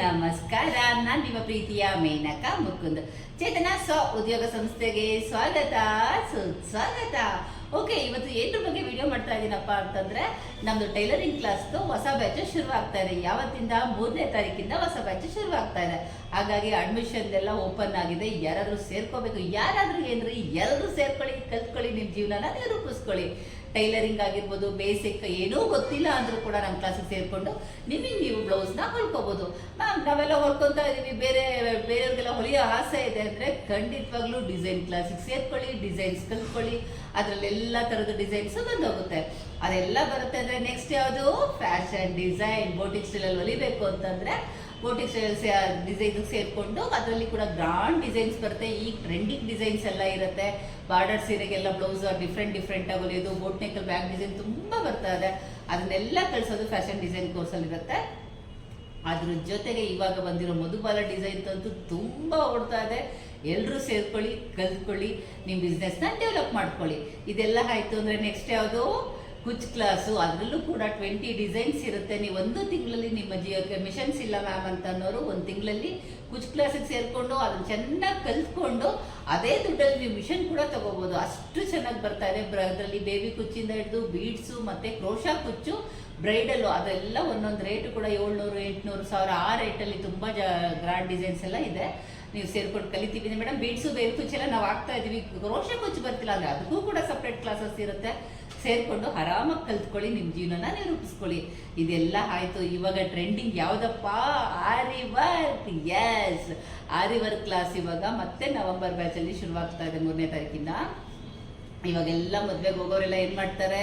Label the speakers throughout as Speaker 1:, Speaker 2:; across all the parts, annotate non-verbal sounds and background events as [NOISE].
Speaker 1: ನಮಸ್ಕಾರ. ನಾನು ನಿಮ್ಮ ಪ್ರೀತಿಯ ಮೇನಕ ಮುಕುಂದ್. ಚೇತನ ಸ್ವ ಉದ್ಯೋಗ ಸಂಸ್ಥೆಗೆ ಸ್ವಾಗತ. ಸುಸ್ವಾಗತ. ಓಕೆ ಇವತ್ತು ಏನ್ರ ಬಗ್ಗೆ ವಿಡಿಯೋ ಮಾಡ್ತಾ ಇದ್ದೀನಪ್ಪ ಅಂತಂದ್ರೆ, ನಮ್ದು ಟೈಲರಿಂಗ್ ಕ್ಲಾಸ್ದು ಹೊಸ ಬ್ಯಾಚ್ ಶುರು ಆಗ್ತಾ ಇದೆ. ಯಾವತ್ತಿಂದ ಮೂರನೇ ತಾರೀಕಿಂದ ಹೊಸ ಬ್ಯಾಚ್ ಶುರು ಆಗ್ತಾ ಇದೆ. ಹಾಗಾಗಿ ಅಡ್ಮಿಷನ್ ಎಲ್ಲ ಓಪನ್ ಆಗಿದೆ. ಯಾರಾದ್ರೂ ಸೇರ್ಕೋಬೇಕು. ಯಾರಾದ್ರೂ ಏನ್ರಿ ಎಲ್ಲರೂ ಸೇರ್ಕೊಳ್ಳಿ, ಕಲ್ತ್ಕೊಳ್ಳಿ ನಿಮ್ಮ ಜೀವನನ ನಿರೂಪಿಸ್ಕೊಳ್ಳಿ. ರೂಪಿಸ್ಕೊಳ್ಳಿ ಟೈಲರಿಂಗ್ ಆಗಿರ್ಬೋದು, ಬೇಸಿಕ್ ಏನೂ ಗೊತ್ತಿಲ್ಲ ಅಂದರೂ ಕೂಡ ನಮ್ಮ ಕ್ಲಾಸಿಗೆ ಸೇರಿಕೊಂಡು ನಿಮಗೆ ನೀವು ಬ್ಲೌಸ್ನ ಹೊಲ್ಕೋಬೋದು. ಮ್ಯಾಮ್, ನಾವೆಲ್ಲ ಹೊಲ್ಕೊತಾ ಇದ್ದೀವಿ ಬೇರೆ, ಬೇರೆಯವ್ರಿಗೆಲ್ಲ ಹೊಲಿಯೋ ಆಸೆ ಇದೆ ಅಂದರೆ ಖಂಡಿತವಾಗ್ಲೂ ಡಿಸೈನ್ ಕ್ಲಾಸಿಗೆ ಸೇರ್ಕೊಳ್ಳಿ ಡಿಸೈನ್ಸ್ ಕಲ್ತ್ಕೊಳ್ಳಿ. ಅದರಲ್ಲೆಲ್ಲ ಥರದ ಡಿಸೈನ್ಸು ಬಂದೋಗುತ್ತೆ. ಅದೆಲ್ಲ ಬರುತ್ತೆ ಅಂದರೆ ನೆಕ್ಸ್ಟ್ ಯಾವುದು? ಫ್ಯಾಷನ್ ಡಿಸೈನ್ ಬೋಟಿಕ್ ಸ್ಟೈಲಲ್ಲಿ ಹೊಲಿಬೇಕು ಅಂತಂದರೆ ಬೋಟಿಕ್ ಡಿಸೈನ್ ಸೇರಿಕೊಂಡು ಅದರಲ್ಲಿ ಕೂಡ ಗ್ರಾಂಡ್ ಡಿಸೈನ್ಸ್ ಬರುತ್ತೆ. ಈಗ ಟ್ರೆಂಡಿಂಗ್ ಡಿಸೈನ್ಸ್ ಎಲ್ಲ ಇರುತ್ತೆ. ಬಾರ್ಡರ್ ಸೀರೆಗೆಲ್ಲ ಬ್ಲೌಸ್ ಡಿಫ್ರೆಂಟ್ ಡಿಫ್ರೆಂಟ್ ಹೊಲಿಯೋದು. ಬೋಟ್ ನೆಕ್ಕಲ್ ಬ್ಯಾಗ್ ಡಿಸೈನ್ ತುಂಬ ಬರ್ತಾ ಇದೆ. ಅದನ್ನೆಲ್ಲ ಕಳಿಸೋದು ಫ್ಯಾಷನ್ ಡಿಸೈನ್ ಕೋರ್ಸಲ್ಲಿ ಇರುತ್ತೆ. ಅದ್ರ ಜೊತೆಗೆ ಇವಾಗ ಬಂದಿರೋ ಮಧುಬಾಲ ಡಿಸೈನ್ ಅಂತೂ ತುಂಬ ಓಡ್ತಾ ಇದೆ. ಎಲ್ಲರೂ ಸೇರ್ಕೊಳ್ಳಿ, ಕಲ್ತ್ಕೊಳ್ಳಿ ನಿಮ್ಮ ಬಿಸ್ನೆಸ್ನ ಡೆವಲಪ್ ಮಾಡ್ಕೊಳ್ಳಿ. ಇದೆಲ್ಲ ಆಯಿತು ಅಂದರೆ ನೆಕ್ಸ್ಟ್ ಯಾವುದು? ಕುಚ್ ಕ್ಲಾಸು, ಅದರಲ್ಲೂ ಕೂಡ ಟ್ವೆಂಟಿ ಡಿಸೈನ್ಸ್ ಇರುತ್ತೆ. ನೀವು ಒಂದು ತಿಂಗಳಲ್ಲಿ ನಿಮ್ಮ ಜಿಯೋಕ್ಕೆ ಮಿಷನ್ಸ್ ಇಲ್ಲ ಮ್ಯಾಮ್ ಅಂತ ಅನ್ನೋರು ಒಂದು ತಿಂಗಳಲ್ಲಿ ಕುಚ್ ಕ್ಲಾಸಿಗೆ ಸೇರಿಕೊಂಡು ಅದನ್ನು ಚೆನ್ನಾಗಿ ಕಲ್ತ್ಕೊಂಡು ಅದೇ ದುಡ್ಡಲ್ಲಿ ನೀವು ಮಿಷನ್ ಕೂಡ ತಗೋಬೋದು. ಅಷ್ಟು ಚೆನ್ನಾಗಿ ಬರ್ತಾ ಇದೆ. ಬ್ರ, ಅದರಲ್ಲಿ ಬೇಬಿ ಕುಚ್ಚಿಂದ ಹಿಡಿದು ಬೀಡ್ಸು ಮತ್ತು ಕ್ರೋಶಾ ಕುಚ್ಚು, ಬ್ರೈಡಲ್ಲು ಅದೆಲ್ಲ ಒಂದೊಂದು ರೇಟು ಕೂಡ ಏಳ್ನೂರು, ಎಂಟುನೂರು ಸಾವಿರ ಆ ರೇಟಲ್ಲಿ ತುಂಬ ಜ, ಗ್ರ್ಯಾಂಡ್ ಡಿಸೈನ್ಸ್ ಎಲ್ಲ ಇದೆ. ನೀವು ಸೇರ್ಕೊಂಡು ಕಲಿತೀವಿ. ಮೇಡಮ್ ಬೀಡ್ಸು, ಬೇಬಿ ಕುಚ್ಚೆಲ್ಲ ನಾವು ಆಗ್ತಾ ಇದ್ದೀವಿ ಕ್ರೋಶಾ ಕುಚ್ಚು ಬರ್ತಿಲ್ಲ ಅಂದರೆ ಅದಕ್ಕೂ ಕೂಡ ಸಪ್ರೇಟ್ ಕ್ಲಾಸಸ್ ಇರುತ್ತೆ. ಸೇರಿಕೊಂಡು ಆರಾಮಾಗಿ ಕಲ್ತ್ಕೊಳ್ಳಿ ನಿಮ್ಮ ಜೀವನನ ನೀವು ಇದೆಲ್ಲ ಆಯಿತು. ಇವಾಗ ಟ್ರೆಂಡಿಂಗ್ ಯಾವುದಪ್ಪ? Aari work yes aari work class ಇವಾಗ ಮತ್ತೆ ನವೆಂಬರ್ ಬ್ಯಾಚಲ್ಲಿ ಶುರುವಾಗ್ತಾ ಇದೆ ಮೂರನೇ ತಾರೀಕಿಂದ. ಇವಾಗೆಲ್ಲ ಮದುವೆಗೆ ಹೋಗೋರೆಲ್ಲ ಏನು ಮಾಡ್ತಾರೆ?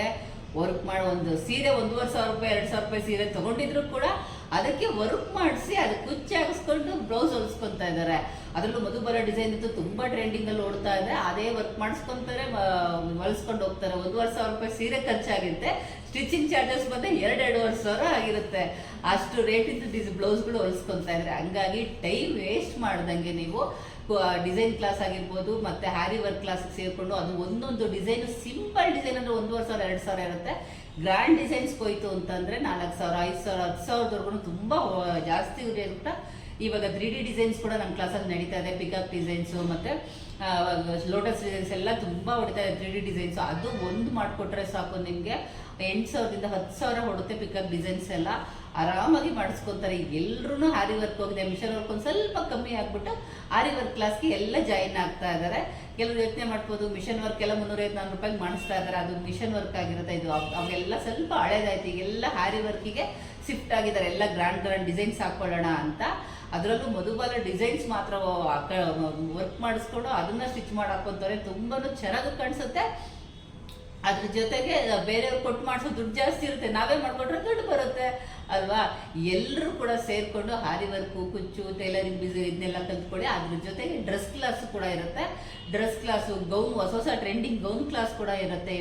Speaker 1: ವರ್ಕ್ ಮಾಡೋ ಒಂದು ಸೀರೆ ಒಂದೂವರೆ ಸಾವಿರ ರೂಪಾಯಿ, ಎರಡು ಸಾವಿರ ರೂಪಾಯಿ ಸೀರೆ ತೊಗೊಂಡಿದ್ರು ಕೂಡ ಅದಕ್ಕೆ ವರ್ಕ್ ಮಾಡಿಸಿ ಅದಕ್ಕೆ ಕುಚ್ಚಿ ಹಾಕಿಸ್ಕೊಂಡು ಬ್ಲೌಸ್ ಹೊಲಿಸ್ಕೊತಾ ಇದ್ದಾರೆ ಅದರಲ್ಲೂ ಮಧುಬರ ಡಿಸೈನ್ ಅಂತೂ ತುಂಬ ಟ್ರೆಂಡಿಂಗಲ್ಲಿ ಓಡ್ತಾ ಇದೆ. ಅದೇ ವರ್ಕ್ ಮಾಡಿಸ್ಕೊಂತಾರೆ ಹೊಲಿಸ್ಕೊಂಡು ಹೋಗ್ತಾರೆ. ಒಂದೂವರೆ ಸಾವಿರ ರೂಪಾಯಿ ಸೀರೆ ಖರ್ಚಾಗಿರುತ್ತೆ. ಸ್ಟಿಚಿಂಗ್ ಚಾರ್ಜಸ್ ಬಂದು ಎರಡೆರಡುವರೆ ಸಾವಿರ ಆಗಿರುತ್ತೆ. ಅಷ್ಟು ರೇಟಿಂದ ಡಿಸ್ ಬ್ಲೌಸ್ಗಳು ಹೊಲಿಸ್ಕೊತಾ ಇದ್ದಾರೆ ಹಂಗಾಗಿ ಟೈಮ್ ವೇಸ್ಟ್ ಮಾಡ್ದಂಗೆ ನೀವು ಡಿಸೈನ್ ಕ್ಲಾಸ್ ಆಗಿರ್ಬೋದು, ಮತ್ತೆ ಹ್ಯಾರಿ ವರ್ಕ್ ಕ್ಲಾಸ್ ಸೇರಿಕೊಂಡು ಅದು ಒಂದೊಂದು ಡಿಸೈನ್ ಸಿಂಪಲ್ ಡಿಸೈನ್ ಅಂದ್ರೆ ಒಂದೂವರೆ ಸಾವಿರ, ಎರಡು ಸಾವಿರ ಇರುತ್ತೆ. ಗ್ರ್ಯಾಂಡ್ ಡಿಸೈನ್ಸ್ ಹೋಯ್ತು ಅಂತಂದ್ರೆ ನಾಲ್ಕು ಸಾವಿರ, ಐದು ಸಾವಿರ, ಹತ್ತು ಸಾವಿರದವರೆಗೂ ತುಂಬ ಜಾಸ್ತಿ ಇರುತ್ತೆ? ಇವಾಗ ತ್ರೀ ಡಿ ಡಿಸೈನ್ಸ್ ಕೂಡ ನಮ್ಮ ಕ್ಲಾಸಲ್ಲಿ ನಡೀತಾ ಇದೆ ಪಿಕಪ್ ಡಿಸೈನ್ಸು ಮತ್ತು ಲೋಟಸ್ ಡಿಸೈನ್ಸ್ ಎಲ್ಲ ತುಂಬ ಹೊಡಿತಾ ಇದೆ ತ್ರೀ ಡಿ ಡಿಸೈನ್ಸು ಅದು ಒಂದು ಮಾಡಿಕೊಟ್ರೆ ಸಾಕು ನಿಮಗೆ. ಎಂಟು ಸಾವಿರದಿಂದ ಹತ್ತು ಸಾವಿರ ಹೊಡುತ್ತೆ ಪಿಕಪ್ ಡಿಸೈನ್ಸ್ ಎಲ್ಲ. ಆರಾಮಾಗಿ ಮಾಡಿಸ್ಕೊತಾರೆ. ಎಲ್ಲರೂ ಹಾರಿ ವರ್ಕ್ ಹೋಗಿದೆ. ಮಿಷನ್ ವರ್ಕ್ ಒಂದು ಸ್ವಲ್ಪ ಕಮ್ಮಿ ಆಗಿಬಿಟ್ಟು ಹಾರಿ ವರ್ಕ್ ಕ್ಲಾಸ್ಗೆ ಎಲ್ಲ ಜಾಯಿನ್ ಆಗ್ತಾ ಇದ್ದಾರೆ ಕೆಲವರು ಯೋಚನೆ ಮಾಡ್ಬೋದು, ಮಿಷನ್ ವರ್ಕ್ ಎಲ್ಲ ಮುನ್ನೂರೈವತ್ತು ನಾಲ್ಕು ರೂಪಾಯಿಗೆ ಮಾಡಿಸ್ತಾ ಇದ್ದಾರೆ ಅದು ಮಿಷನ್ ವರ್ಕ್ ಆಗಿರುತ್ತೆ. ಇದು ಅವ್- ಅವೆಲ್ಲ ಸ್ವಲ್ಪ ಹಳೇದಾಯ್ತು. ಈಗೆಲ್ಲ ಹಾರಿ ವರ್ಕಿಗೆ ಶಿಫ್ಟ್ ಆಗಿದ್ದಾರೆ. ಎಲ್ಲ ಗ್ರ್ಯಾಂಡ್ ಗ್ರ್ಯಾಂಡ್ ಡಿಸೈನ್ಸ್ ಹಾಕೊಳ್ಳೋಣ ಅಂತ. ಅದರಲ್ಲೂ ಮಧುಬಾಲ ಡಿಸೈನ್ಸ್ ಮಾತ್ರ ವರ್ಕ್ ಮಾಡಿಸ್ಕೊಂಡು ಅದನ್ನ ಸ್ಟಿಚ್ ಮಾಡಿ ಹಾಕೊಂತಾರೆ ತುಂಬಾ ಚೆನ್ನಾಗಿ ಕಾಣಿಸುತ್ತೆ. ಅದ್ರ ಜೊತೆಗೆ ಬೇರೆಯವ್ರು ಕೊಟ್ಟು ಮಾಡಿಸೋ ದುಡ್ಡು ಜಾಸ್ತಿ ಇರುತ್ತೆ. ನಾವೇ ಮಾಡ್ಕೊಂಡ್ರೆ ದುಡ್ಡು ಬರುತ್ತೆ, ಅಲ್ವಾ? ಎಲ್ಲರೂ ಕೂಡ ಸೇರಿಕೊಂಡು ಹಾರಿ ವರ್ಕು ಕುಚ್ಚು ಟೈಲರಿಂಗ್ ಬಿಸಿ ಇದನ್ನೆಲ್ಲ ಕಲ್ತ್ಕೊಳ್ಳಿ ಅದ್ರ ಜೊತೆಗೆ ಡ್ರೆಸ್ ಕ್ಲಾಸ್ ಕೂಡ ಇರುತ್ತೆ. ಡ್ರೆಸ್ ಕ್ಲಾಸು, ಗೌನ್, ಹೊಸ ಹೊಸ ಟ್ರೆಂಡಿಂಗ್ ಗೌನ್ ಕ್ಲಾಸ್ ಕೂಡ ಇರುತ್ತೆ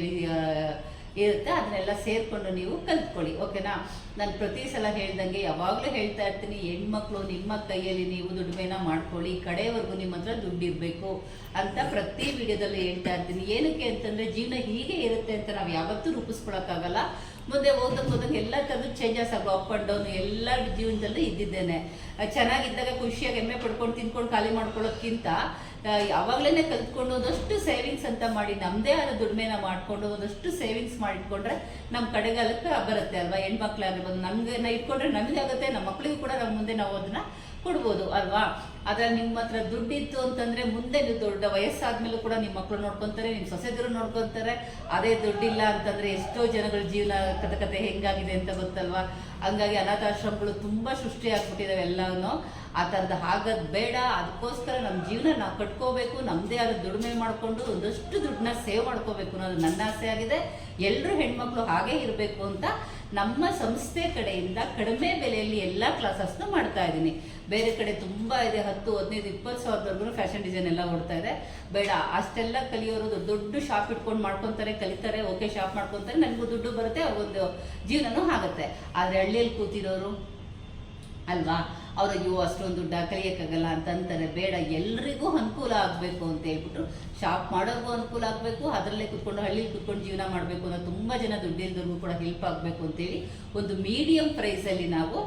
Speaker 1: ಇರುತ್ತೆ ಅದನ್ನೆಲ್ಲ ಸೇರಿಕೊಂಡು ನೀವು ಕಲ್ತ್ಕೊಳ್ಳಿ, ಓಕೆನಾ? ನಾನು ಪ್ರತಿ ಸಲ ಹೇಳ್ದಂಗೆ ಯಾವಾಗಲೂ ಹೇಳ್ತಾ ಇರ್ತೀನಿ, ಹೆಣ್ಮಕ್ಳು ನಿಮ್ಮ ಕೈಯಲ್ಲಿ ನೀವು ದುಡಿಮೆನ ಮಾಡ್ಕೊಳ್ಳಿ ಕಡೆಯವರೆಗೂ ನಿಮ್ಮ ಹತ್ರ ದುಡ್ಡಿರಬೇಕು ಅಂತ ಪ್ರತಿ ವಿಡಿಯೋದಲ್ಲೂ ಹೇಳ್ತಾ ಇರ್ತೀನಿ. ಏನಕ್ಕೆ ಅಂತಂದರೆ ಜೀವನ ಹೀಗೆ ಇರುತ್ತೆ ಅಂತ ನಾವು ಯಾವತ್ತೂ ರೂಪಿಸ್ಕೊಳಕ್ಕಾಗಲ್ಲ. ಮುಂದೆ ಹೋದಂಗೆ ಹೋದಂಗೆ ಎಲ್ಲ ಥರದ್ದು ಚೇಂಜಸ್ ಆಗೋ ಅಪ್ ಆ್ಯಂಡ್ ಡೌನ್ ಎಲ್ಲ ಜೀವನದಲ್ಲೂ ಇದ್ದಿದ್ದೇನೆ. ಚೆನ್ನಾಗಿದ್ದಾಗ ಖುಷಿಯಾಗಿ ಎಮ್ಮೆ ಪಡ್ಕೊಂಡು ತಿನ್ಕೊಂಡು ಖಾಲಿ ಮಾಡ್ಕೊಳ್ಳೋಕ್ಕಿಂತ ಯಾವಾಗಲೇ ಕಲ್ತ್ಕೊಂಡು ಒಂದಷ್ಟು ಸೇವಿಂಗ್ಸ್ ಅಂತ ಮಾಡಿ ನಮ್ಮದೇ ಆದ ದುಡಿಮೆನ ಮಾಡಿಕೊಂಡು ಒಂದಷ್ಟು ಸೇವಿಂಗ್ಸ್ ಮಾಡಿಟ್ಕೊಂಡ್ರೆ ನಮ್ಮ ಕಡೆಗಾಲಕ್ಕೆ ಬರುತ್ತೆ ಅಲ್ವಾ? ಹೆಣ್ಮಕ್ಳಾಗಿರ್ಬೋದು. ನಮ್ಗೆ ಇಟ್ಕೊಂಡ್ರೆ ನಮಗೆ ಆಗುತ್ತೆ ನಮ್ಮ ಮಕ್ಕಳಿಗೂ ಕೂಡ ನಮ್ಮ ಮುಂದೆ ನಾವು ಅದನ್ನ ಕೊಡ್ಬೋದು ಅಲ್ವಾ? ಆದರೆ ನಿಮ್ಮ ಹತ್ರ ದುಡ್ಡಿತ್ತು ಅಂತಂದ್ರೆ ಮುಂದೆ ನೀವು ದೊಡ್ಡ ವಯಸ್ಸಾದ್ಮೇಲೂ ಕೂಡ ನಿಮ್ಮ ಮಕ್ಕಳು ನೋಡ್ಕೊಂತಾರೆ ನಿಮ್ಮ ಸೊಸೆದರು ನೋಡ್ಕೊಂತಾರೆ. ಅದೇ ದುಡ್ಡಿಲ್ಲ ಅಂತಂದ್ರೆ ಎಷ್ಟೋ ಜನಗಳ ಜೀವನ ಕಥಕತೆ ಕತೆ ಹೆಂಗಾಗಿದೆ ಅಂತ ಗೊತ್ತಲ್ವಾ? ಹಂಗಾಗಿ ಅನಾಥಾಶ್ರಮಗಳು ತುಂಬ ಸೃಷ್ಟಿ ಆಗ್ಬಿಟ್ಟಿದಾವೆ ಎಲ್ಲನೂ. ಆ ಥರದ್ದು ಆಗೋದು ಬೇಡ. ಅದಕ್ಕೋಸ್ಕರ ನಮ್ಮ ಜೀವನ ನಾವು ಕಟ್ಕೋಬೇಕು. ನಮ್ಮದೇ ಆದ ದುಡಿಮೆ ಮಾಡಿಕೊಂಡು ಒಂದಷ್ಟು ದುಡ್ಡನ್ನ ಸೇವ್ ಮಾಡ್ಕೋಬೇಕು ಅನ್ನೋದು ನನ್ನ ಆಸೆ ಆಗಿದೆ. ಎಲ್ಲರೂ ಹೆಣ್ಮಕ್ಳು ಹಾಗೆ ಇರಬೇಕು ಅಂತ ನಮ್ಮ ಸಂಸ್ಥೆ ಕಡೆಯಿಂದ ಕಡಿಮೆ ಬೆಲೆಯಲ್ಲಿ ಎಲ್ಲ ಕ್ಲಾಸಸ್ನ ಮಾಡ್ತಾ ಇದ್ದೀನಿ. ಬೇರೆ ಕಡೆ ತುಂಬ ಇದೆ, ಹತ್ತು, ಹದಿನೈದು, ಇಪ್ಪತ್ತು ಸಾವಿರದವರೆಗೂ ಫ್ಯಾಷನ್ ಡಿಸೈನ್ ಎಲ್ಲ ಓಡ್ತಾ ಇದೆ. ಬೇಡ, ಅಷ್ಟೆಲ್ಲ ಕಲಿಯೋರು ದೊಡ್ಡ ದೊಡ್ಡ ಶಾಪ್ ಇಟ್ಕೊಂಡು ಮಾಡ್ಕೊತಾರೆ, ಕಲಿತಾರೆ ಓಕೆ ಶಾಪ್ ಮಾಡ್ಕೊತಾರೆ, ನನಗೂ ದುಡ್ಡು ಬರುತ್ತೆ ಅವ್ರಿಗೊಂದು ಜೀವನನೂ ಆಗುತ್ತೆ. ಆದರೆ ಹಳ್ಳಿಯಲ್ಲಿ ಕೂತಿರೋರು ಅಲ್ವಾ? ಅವ್ರು ಅಯ್ಯೋ, ಅಷ್ಟೊಂದು ದುಡ್ಡ ಕಲಿಯೋಕ್ಕಾಗಲ್ಲ ಅಂತ ಅಂತಾರೆ. ಬೇಡ, ಎಲ್ರಿಗೂ ಅನುಕೂಲ ಆಗಬೇಕು ಅಂತ ಹೇಳ್ಬಿಟ್ಟು ಶಾಪ್ ಮಾಡೋರ್ಗೂ ಅನುಕೂಲ ಆಗಬೇಕು, ಅದರಲ್ಲೇ ಕುತ್ಕೊಂಡು ಹಳ್ಳಿಲಿ ಕುತ್ಕೊಂಡು ಜೀವನ ಮಾಡಬೇಕು ಅನ್ನೋ ತುಂಬ ಜನ ದುಡ್ಡಿಲ್ದವ್ರಿಗೂ ಕೂಡ ಹೆಲ್ಪ್ ಆಗಬೇಕು ಅಂತೇಳಿ ಒಂದು ಮೀಡಿಯಂ ಪ್ರೈಸಲ್ಲಿ ನಾವು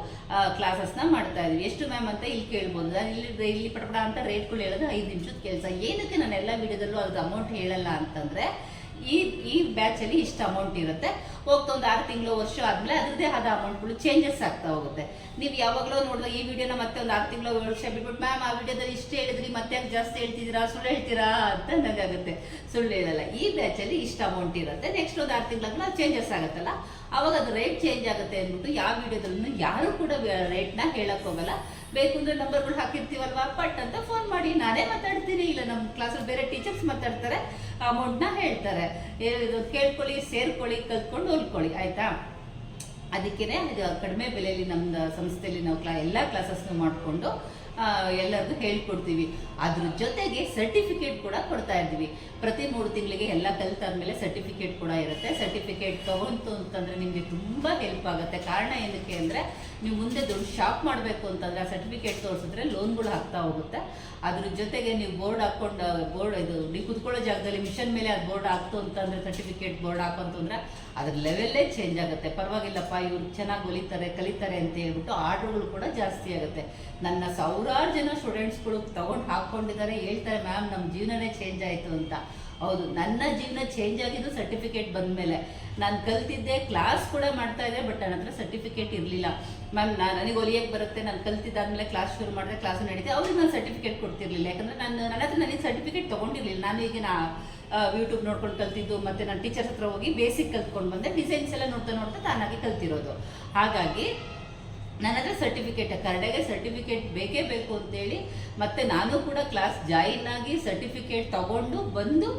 Speaker 1: ಕ್ಲಾಸಸ್ನ ಮಾಡ್ತಾ ಇದ್ವಿ ಎಷ್ಟು ಮ್ಯಾಮ್ ಅಂತ ಇಲ್ಲಿ ಕೇಳ್ಬೋದು. ನಾನು ಇಲ್ಲಿ ಇಲ್ಲಿ ಪಟಪಡ ಅಂತ ರೇಟ್ಗಳು ಹೇಳೋದು ಐದು ನಿಮಿಷದ ಕೆಲಸ. ಏನಕ್ಕೆ ನಾನು ಎಲ್ಲ ವಿಡಿಯೋದಲ್ಲೂ ಅದ್ರ ಅಮೌಂಟ್ ಹೇಳಲ್ಲ ಅಂತಂದರೆ ಈ ಈ ಬ್ಯಾಚಲ್ಲಿ ಇಷ್ಟು ಅಮೌಂಟ್ ಇರುತ್ತೆ. ಹೋಗ್ತಾ ಒಂದು ಆರು ತಿಂಗಳು ವರ್ಷ ಆದಮೇಲೆ ಅದರದೇ ಆದ ಅಮೌಂಟ್ಗಳು ಚೇಂಜಸ್ ಆಗ್ತಾ ಹೋಗುತ್ತೆ. ನೀವು ಯಾವಾಗಲೂ ನೋಡಿದ್ರೆ ಈ ವಿಡಿಯೋನ ಮತ್ತೆ ಒಂದು ಆರು ತಿಂಗಳು ವರ್ಷ ಬಿಟ್ಬಿಟ್ಟು, ಮ್ಯಾಮ್, ಆ ವಿಡಿಯೋದಲ್ಲಿ ಇಷ್ಟು ಹೇಳಿದ್ರಿ, ಮತ್ತೆ ಯಾಕೆ ಜಾಸ್ತಿ ಹೇಳ್ತಿದ್ದೀರಾ, ಸುಳ್ಳು ಹೇಳ್ತೀರಾ? ಅಂತ ನನಗಾಗುತ್ತೆ ಸುಳ್ಳು ಹೇಳಲ್ಲ. ಈ ಬ್ಯಾಚಲ್ಲಿ ಇಷ್ಟು ಅಮೌಂಟ್ ಇರುತ್ತೆ. ನೆಕ್ಸ್ಟ್ ಒಂದು ಆರು ತಿಂಗಳಾದ್ಮೇಲೆ ಚೇಂಜಸ್ ಆಗುತ್ತಲ್ಲ. ಅವಾಗ ಅದು ರೇಟ್ ಚೇಂಜ್ ಆಗುತ್ತೆ ಅಂದ್ಬಿಟ್ಟು ಯಾವ ವಿಡಿಯೋದಲ್ಲೂ ಯಾರು ಕೂಡ ರೇಟ್ನ ಹೇಳಕ್ ಹೋಗಲ್ಲ. ಬೇಕು ಅಂದ್ರೆ ನಂಬರ್ಗಳು ಹಾಕಿರ್ತೀವಲ್ವಾ? ಪಟ್ ಅಂತ ಫೋನ್ ಮಾಡಿ. ನಾನೇ ಮಾತಾಡ್ತೀನಿ. ಇಲ್ಲ ನಮ್ಮ ಕ್ಲಾಸಲ್ಲಿ ಬೇರೆ ಟೀಚರ್ಸ್ ಮಾತಾಡ್ತಾರೆ. ಅಮೌಂಟ್ನ ಹೇಳ್ತಾರೆ. ಕೇಳ್ಕೊಳ್ಳಿ, ಸೇರ್ಕೊಳ್ಳಿ, ಕಲ್ತ್ಕೊಂಡು ಹೊಲ್ಕೊಳ್ಳಿ ಆಯ್ತಾ? ಅದಕ್ಕೇನೆ ಕಡಿಮೆ ಬೆಲೆಯಲ್ಲಿ ನಮ್ಮ ಸಂಸ್ಥೆಯಲ್ಲಿ ನಾವು ಕ್ಲಾ ಎಲ್ಲ ಕ್ಲಾಸಸ್ನು ಮಾಡಿಕೊಂಡು ಎಲ್ಲರಿಗೂ ಹೇಳ್ಕೊಡ್ತೀವಿ. ಅದ್ರ ಜೊತೆಗೆ ಸರ್ಟಿಫಿಕೇಟ್ ಕೂಡ ಕೊಡ್ತಾ ಇದ್ದೀವಿ ಪ್ರತಿ ಮೂರು ತಿಂಗಳಿಗೆ ಎಲ್ಲ ಕಲ್ತಾದ್ಮೇಲೆ ಸರ್ಟಿಫಿಕೇಟ್ ಕೂಡ ಇರುತ್ತೆ. ಸರ್ಟಿಫಿಕೇಟ್ ತಗೊಂತು ಅಂತಂದರೆ ನಿಮಗೆ ತುಂಬ ಹೆಲ್ಪ್ ಆಗುತ್ತೆ. ಕಾರಣ ಏನಕ್ಕೆ ಅಂದರೆ ನೀವು ಮುಂದೆ ದೊಡ್ಡ ಶಾಪ್ ಮಾಡಬೇಕು ಅಂತಂದ್ರೆ ಆ ಸರ್ಟಿಫಿಕೇಟ್ ತೋರಿಸಿದ್ರೆ ಲೋನ್ಗಳು ಹಾಕ್ತಾ ಹೋಗುತ್ತೆ. ಅದ್ರ ಜೊತೆಗೆ ನೀವು ಬೋರ್ಡ್ ಹಾಕ್ಕೊಂಡು, ಬೋರ್ಡ್ ಇದು ನೀವು ಕುತ್ಕೊಳ್ಳೋ ಜಾಗದಲ್ಲಿ ಮಿಷನ್ ಮೇಲೆ ಅದು ಬೋರ್ಡ್ ಹಾಕ್ತು ಅಂತಂದರೆ ಸರ್ಟಿಫಿಕೇಟ್ ಬೋರ್ಡ್ ಹಾಕು ಅಂತಂದ್ರೆ ಅದ್ರ ಲೆವೆಲ್ಲೇ ಚೇಂಜ್ ಆಗುತ್ತೆ. ಪರವಾಗಿಲ್ಲಪ್ಪ ಇವ್ರು ಚೆನ್ನಾಗಿ ಹೊಲಿತಾರೆ ಕಲಿತಾರೆ ಅಂತ ಹೇಳ್ಬಿಟ್ಟು ಆರ್ಡ್ರುಗಳು ಕೂಡ ಜಾಸ್ತಿ ಆಗುತ್ತೆ. ನನ್ನ ಸಾವಿರಾರು ಜನ ಸ್ಟೂಡೆಂಟ್ಸ್ಗಳು ತಗೊಂಡು ಹಾಕ್ಕೊಂಡಿದ್ದಾರೆ ಹೇಳ್ತಾರೆ ಮ್ಯಾಮ್ ನಮ್ಮ ಜೀವನನೇ ಚೇಂಜ್ ಆಯಿತು ಅಂತ. ಹೌದು, ನನ್ನ ಜೀವನ ಚೇಂಜ್ ಆಗಿದ್ದು ಸರ್ಟಿಫಿಕೇಟ್ ಬಂದಮೇಲೆ. ನಾನು ಕಲ್ತಿದ್ದೆ ಕ್ಲಾಸ್ ಕೂಡ ಮಾಡ್ತಾ ಇದ್ದೆ ಬಟ್ ನನ್ನ ಹತ್ರ ಸರ್ಟಿಫಿಕೇಟ್ ಇರಲಿಲ್ಲ. ಮ್ಯಾಮ್ ನಾನು ನನಗೆ ಒಲಿಯಕ್ಕೆ ಬರುತ್ತೆ. ನಾನು ಕಲ್ತಿದ್ದಾದ್ಮೇಲೆ ಕ್ಲಾಸ್ ಶುರು ಮಾಡಿದ್ರೆ ಕ್ಲಾಸ್ ನಡೀತೆ. ಅವ್ರಿಗೆ ನಾನು ಸರ್ಟಿಫಿಕೇಟ್ ಕೊಡ್ತಿರ್ಲಿಲ್ಲ. ಯಾಕಂದರೆ ನಾನು, ನನ್ನ ಹತ್ರ ನನಗೆ ಸರ್ಟಿಫಿಕೇಟ್ ತೊಗೊಂಡಿರಲಿಲ್ಲ. ನಾನು ಈಗ ನಾ ಯೂಟ್ಯೂಬ್ ನೋಡ್ಕೊಂಡು ಕಲ್ತಿದ್ದು, ಮತ್ತು ನಾನು ಟೀಚರ್ಸ್ ಹತ್ರ ಹೋಗಿ ಬೇಸಿಕ್ ಕಲ್ತ್ಕೊಂಡು ಬಂದೆ. ಡಿಸೈನ್ಸ್ ಎಲ್ಲ ನೋಡ್ತಾ ನೋಡ್ತಾ ತಾನಾಗಿ ಕಲ್ತಿರೋದು. ಹಾಗಾಗಿ ನನ್ನ ಹತ್ರ ಸರ್ಟಿಫಿಕೇಟ್ ಕರಡೆಗೆ ಸರ್ಟಿಫಿಕೇಟ್ ಬೇಕೇ ಬೇಕು ಅಂತೇಳಿ ಮತ್ತೆ ನಾನು ಕೂಡ ಕ್ಲಾಸ್ ಜಾಯಿನ್ ಆಗಿ ಸರ್ಟಿಫಿಕೇಟ್ ತಗೊಂಡು ಬಂದು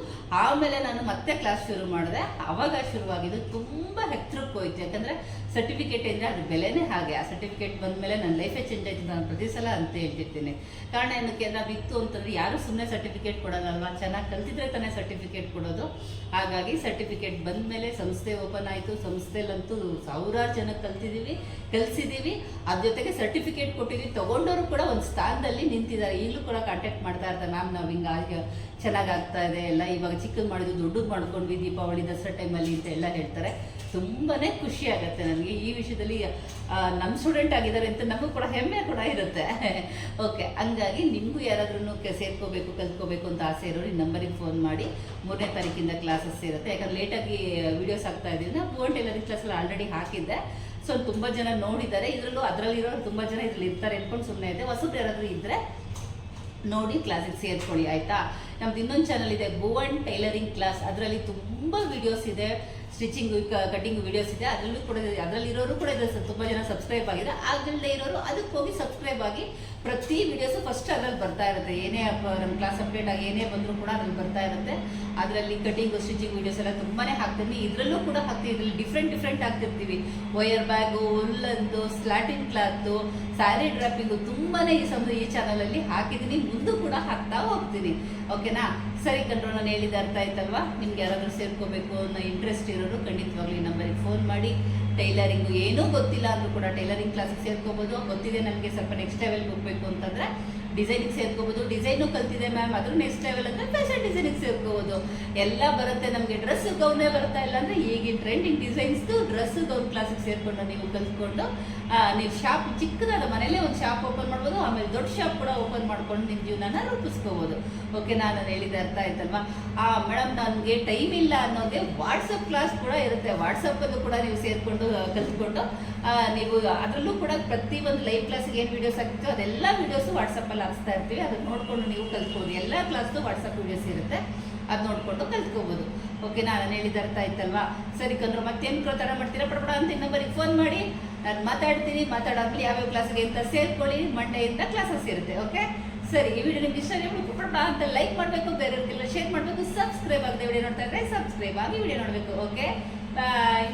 Speaker 1: ಆಮೇಲೆ ನಾನು ಮತ್ತೆ ಕ್ಲಾಸ್ ಶುರು ಮಾಡಿದೆ. ಅವಾಗ ಶುರುವಾಗಿದ್ದು ತುಂಬ ಹೆತ್ರಕ್ಕೆ ಹೋಯ್ತು. ಯಾಕಂದರೆ ಸರ್ಟಿಫಿಕೇಟ್ ಅಂದರೆ ಅದ್ರ ಬೆಲೆನೇ ಹಾಗೆ. ಆ ಸರ್ಟಿಫಿಕೇಟ್ ಬಂದಮೇಲೆ ನನ್ನ ಲೈಫೇ ಚೇಂಜ್ ಆಯ್ತು ನಾನು ಪ್ರತಿ ಸಲ ಅಂತ ಹೇಳ್ತಿರ್ತೀನಿ. ಕಾರಣ ಏನಕ್ಕೆ ನಾವು ಇತ್ತು ಅಂತಂದರೆ ಯಾರು ಸುಮ್ಮನೆ ಸರ್ಟಿಫಿಕೇಟ್ ಕೊಡೋದಲ್ವಾ ಚೆನ್ನಾಗಿ ಕಲ್ತಿದ್ರೆ ತಾನೇ ಸರ್ಟಿಫಿಕೇಟ್ ಕೊಡೋದು. ಹಾಗಾಗಿ ಸರ್ಟಿಫಿಕೇಟ್ ಬಂದಮೇಲೆ ಸಂಸ್ಥೆ ಓಪನ್ ಆಯಿತು. ಸಂಸ್ಥೆಲಂತೂ ಸಾವಿರಾರು ಜನ ಕಲ್ತಿದ್ದೀವಿ ಕಲಿಸಿದ್ದೀವಿ ಅದ್ರ ಜೊತೆಗೆ ಸರ್ಟಿಫಿಕೇಟ್ ಕೊಟ್ಟಿದ್ದೀವಿ ತಗೊಂಡವರು ಕೂಡ ಒಂದು ಸ್ಥಾನದಲ್ಲಿ ನಿಂತಿದ್ದಾರೆ. ಈಗಲೂ ಕೂಡ ಕಾಂಟ್ಯಾಕ್ಟ್ ಮಾಡ್ತಾ ಇರ್ತಾರೆ. ಮ್ಯಾಮ್ ನಾವು ಹಿಂಗಾಗಿ ಚೆನ್ನಾಗಿ ಆಗ್ತಾ ಇದೆ. ಎಲ್ಲ ಇವಾಗ ಚಿಕ್ಕದು ಮಾಡಿದ್ವಿ ದೊಡ್ಡದು ಮಾಡ್ಕೊಂಡ್ವಿ ದೀಪಾವಳಿ ದಸರಾ ಟೈಮಲ್ಲಿ ಅಂತ ಎಲ್ಲ ಹೇಳ್ತಾರೆ. ತುಂಬಾ ಖುಷಿ ಆಗುತ್ತೆ ನನಗೆ. ಈ ವಿಷಯದಲ್ಲಿ ನಮ್ಮ ಸ್ಟೂಡೆಂಟ್ ಆಗಿದ್ದಾರೆ ಅಂತ ನಮಗೂ ಕೂಡ ಹೆಮ್ಮೆ ಕೂಡ ಇರುತ್ತೆ. [LAUGHS] ಓಕೆ ಹಂಗಾಗಿ ನಿಮಗೂ ಯಾರಾದ್ರೂ ಸೇರ್ಕೋಬೇಕು, ಕಲ್ತ್ಕೋಬೇಕು ಅಂತ ಆಸೆ ಇರೋರು, ಈ ನಂಬರಿಗೆ ಫೋನ್ ಮಾಡಿ. ಮೂರನೇ ತಾರೀಕಿಂದ ಕ್ಲಾಸಸ್ ಇರುತ್ತೆ. ಯಾಕಂದ್ರೆ ಲೇಟಾಗಿ ವಿಡಿಯೋಸ್ ಆಗ್ತಾ ಇದ್ದೀನಿ ಫೋನ್ ಟೈಲರಿಂಗ್ ಕ್ಲಾಸಲ್ಲಿ ಆಲ್ರೆಡಿ ಹಾಕಿದ್ದೆ. ಸೊ ತುಂಬ ಜನ ನೋಡಿದ್ದಾರೆ. ಇದರಲ್ಲೂ ಅದರಲ್ಲಿರೋರು ತುಂಬ ಜನ ಇದ್ರಲ್ಲಿ ಇರ್ತಾರೆ ಅಂದ್ಕೊಂಡು ಸುಮ್ಮನೆ ಇದೆ ಹೊಸದು ಯಾರಾದರೂ ಇದ್ದರೆ ನೋಡಿ ಕ್ಲಾಸಿಗೆ ಸೇರ್ಕೊಳ್ಳಿ, ಆಯಿತಾ? ನಮ್ದು ಇನ್ನೊಂದು ಚಾನಲ್ ಇದೆ, ಭುವನ್ ಟೈಲರಿಂಗ್ ಕ್ಲಾಸ್ ಅದರಲ್ಲಿ ತುಂಬ ವಿಡಿಯೋಸ್ ಇದೆ. ಸ್ಟಿಚಿಂಗ್ ಕಟಿಂಗ್ ವಿಡಿಯೋಸ್ ಇದೆ. ಅದರಲ್ಲೂ ಕೂಡ ಅದರಲ್ಲಿರೋರು ಕೂಡ ಇದೆ ತುಂಬ ಜನ ಸಬ್ಸ್ಕ್ರೈಬ್ ಆಗಿದೆ. ಆಗಲ್ಲದೆ ಇರೋರು ಅದಕ್ಕೆ ಹೋಗಿ ಸಬ್ಸ್ಕ್ರೈಬ್ ಆಗಿ ಪ್ರತಿ ವಿಡಿಯೋಸು ಫಸ್ಟ್ ಅದ್ರಲ್ಲಿ ಬರ್ತಾ ಇರುತ್ತೆ. ಏನೇ ನಮ್ಮ ಕ್ಲಾಸ್ ಅಪ್ಡೇಟ್ ಆಗಿ ಏನೇ ಬಂದರೂ ಕೂಡ ಅದ್ರಲ್ಲಿ ಬರ್ತಾ ಇರುತ್ತೆ. ಅದರಲ್ಲಿ ಕಟಿಂಗ್ ಸ್ಟಿಚಿಂಗ್ ವಿಡಿಯೋಸ್ ಎಲ್ಲ ತುಂಬಾನೇ ಹಾಕ್ತೀನಿ. ಇದರಲ್ಲೂ ಕೂಡ ಹಾಕ್ತೀವಿ. ಇದರಲ್ಲಿ ಡಿಫ್ರೆಂಟ್ ಡಿಫ್ರೆಂಟ್ ಹಾಕ್ತಿರ್ತೀವಿ. ವಯರ್ ಬ್ಯಾಗು ಉಲ್ಲಂದು ಸ್ಲಾಟಿನ್ ಕ್ಲಾತು ಸ್ಯಾರಿ ಡ್ರಾಪಿಂಗು ತುಂಬಾನೇ ಈ ಸಮ, ಈ ಚಾನಲಲ್ಲಿ ಹಾಕಿದ್ದೀನಿ. ಮುಂದೂ ಕೂಡ ಹಾಕ್ತಾ ಹೋಗ್ತೀನಿ. ಓಕೆನಾ ಸರಿ ಕಣ್ರು, ನಾನು ಹೇಳಿದ ಅರ್ಥ ಆಯ್ತಲ್ವಾ? ನಿಮ್ಗೆ ಯಾರಾದರೂ ಸೇರ್ಕೋಬೇಕು ಅನ್ನೋ ಇಂಟ್ರೆಸ್ಟ್ ಇರೋರು ಖಂಡಿತವಾಗ್ಲೂ ಈ ನಂಬರಿಗೆ ಫೋನ್ ಮಾಡಿ, ಟೈಲರಿಂಗು ಏನೂ ಗೊತ್ತಿಲ್ಲ ಅಂದ್ರೂ ಕೂಡ ಟೈಲರಿಂಗ್ ಕ್ಲಾಸಿಗೆ ಸೇರ್ಕೋಬೋದು. ಗೊತ್ತಿದೆ ನಮಗೆ ಸ್ವಲ್ಪ ನೆಕ್ಸ್ಟ್ ಲೆವೆಲ್ ಹೋಗಬೇಕು ಅಂತಂದರೆ ಡಿಸೈನಿಗೆ ಸೇರ್ಕೋಬೋದು. ಡಿಸೈನು ಕಲ್ತಿದೆ ಮ್ಯಾಮ್ ಅದ್ರ ನೆಕ್ಸ್ಟ್ ಲೆವೆಲ್ ಅಂದರೆ ಫ್ಯಾಷನ್ ಡಿಸೈನಿಗೆ ಸೇರ್ಕೋಬೋದು. ಎಲ್ಲ ಬರುತ್ತೆ ನಮಗೆ. ಡ್ರೆಸ್ ಗೌನೇ ಬರ್ತಾ ಇಲ್ಲ ಅಂದರೆ ಈಗಿನ ಟ್ರೆಂಡಿಂಗ್ ಡಿಸೈನ್ಸ್ದು ಡ್ರೆಸ್ ಗೌನ್ ಕ್ಲಾಸಿಗೆ ಸೇರ್ಕೊಂಡು ನೀವು ಕಲ್ತ್ಕೊಂಡು ನೀವು ಶಾಪ್ ಚಿಕ್ಕದಾದ ಮನೆಯಲ್ಲೇ ಒಂದು ಶಾಪ್ ಓಪನ್ ಮಾಡ್ಬೋದು, ಆಮೇಲೆ ದೊಡ್ಡ ಶಾಪ್ ಕೂಡ ಓಪನ್ ಮಾಡ್ಕೊಂಡು ನಿಮ್ಮ ಜೀವನನ ರೂಪಿಸ್ಕೋಬೋದು. ಓಕೆ ನಾನು ಹೇಳಿದ ಅರ್ಥ ಆಯ್ತಲ್ವಾ? ಆ ಮೇಡಮ್ ನನಗೆ ಟೈಮ್ ಇಲ್ಲ ಅನ್ನೋದೆ ವಾಟ್ಸಪ್ ಕ್ಲಾಸ್ ಕೂಡ ಇರುತ್ತೆ. ವಾಟ್ಸಪ್ಪಲ್ಲೂ ಕೂಡ ನೀವು ಸೇರಿಕೊಂಡು ಕಲ್ತ್ಕೊಂಡು ನೀವು ಅದರಲ್ಲೂ ಕೂಡ ಪ್ರತಿ ಒಂದು ಲೈವ್ ಕ್ಲಾಸ್ಗೆ ಏನು ವೀಡಿಯೋಸ್ ಆಗ್ತಿತ್ತು ಅದೆಲ್ಲ ವೀಡಿಯೋಸು ವಾಟ್ಸಪ್ಪಲ್ಲಿ ಹಾಕ್ಸ್ತಾ ಇರ್ತೀವಿ. ಅದನ್ನ ನೋಡಿಕೊಂಡು ನೀವು ಕಲ್ತ್ಬೋದು. ಎಲ್ಲ ಕ್ಲಾಸ್ದು ವಾಟ್ಸಪ್ ವೀಡಿಯೋಸ್ ಇರುತ್ತೆ. ಅದು ನೋಡಿಕೊಂಡು ಕಲ್ತ್ಕೋಬೋದು. ಓಕೆ, ನಾನು ಹೇಳಿದ ಅರ್ಥ ಆಯ್ತಲ್ವಾ? ಸರಿ ಕಂದ್ರು ಮತ್ತೇನು ತಡ ಮಾಡ್ತೀರಾ? ಪಡಪಡ ಅಂತ ಇನ್ನೊಬ್ಬರಿಗೆ ಫೋನ್ ಮಾಡಿ. ನಾನು ಮಾತಾಡ್ತೀನಿ, ಮಾತಾಡಾದ್ಮೇಲೆ ಯಾವ್ಯಾವ ಕ್ಲಾಸ್ಗೆ ಅಂತ ಸೇರ್ಕೊಳ್ಳಿ ಮಂಡೆಯಿಂದ ಕ್ಲಾಸಸ್ ಇರುತ್ತೆ ಓಕೆ ಸರಿ, ಈ ವಿಡಿಯೋ ನಿಮ್ಗೆ ಇಷ್ಟ ನೀವು ಪಡಪಡ ಅಂತ ಲೈಕ್ ಮಾಡಬೇಕು ಬೇರೆಯವ್ರಿಗೆಲ್ಲ ಶೇರ್ ಮಾಡಬೇಕು ಸಬ್ಸ್ಕ್ರೈಬ್ ಆಗದೆ ವಿಡಿಯೋ ನೋಡ್ತಾ ಇದ್ರೆ ಸಬ್ಸ್ಕ್ರೈಬ್ ಆಗಿ ವಿಡಿಯೋ ನೋಡಬೇಕು ಓಕೆ ಬಾಯ್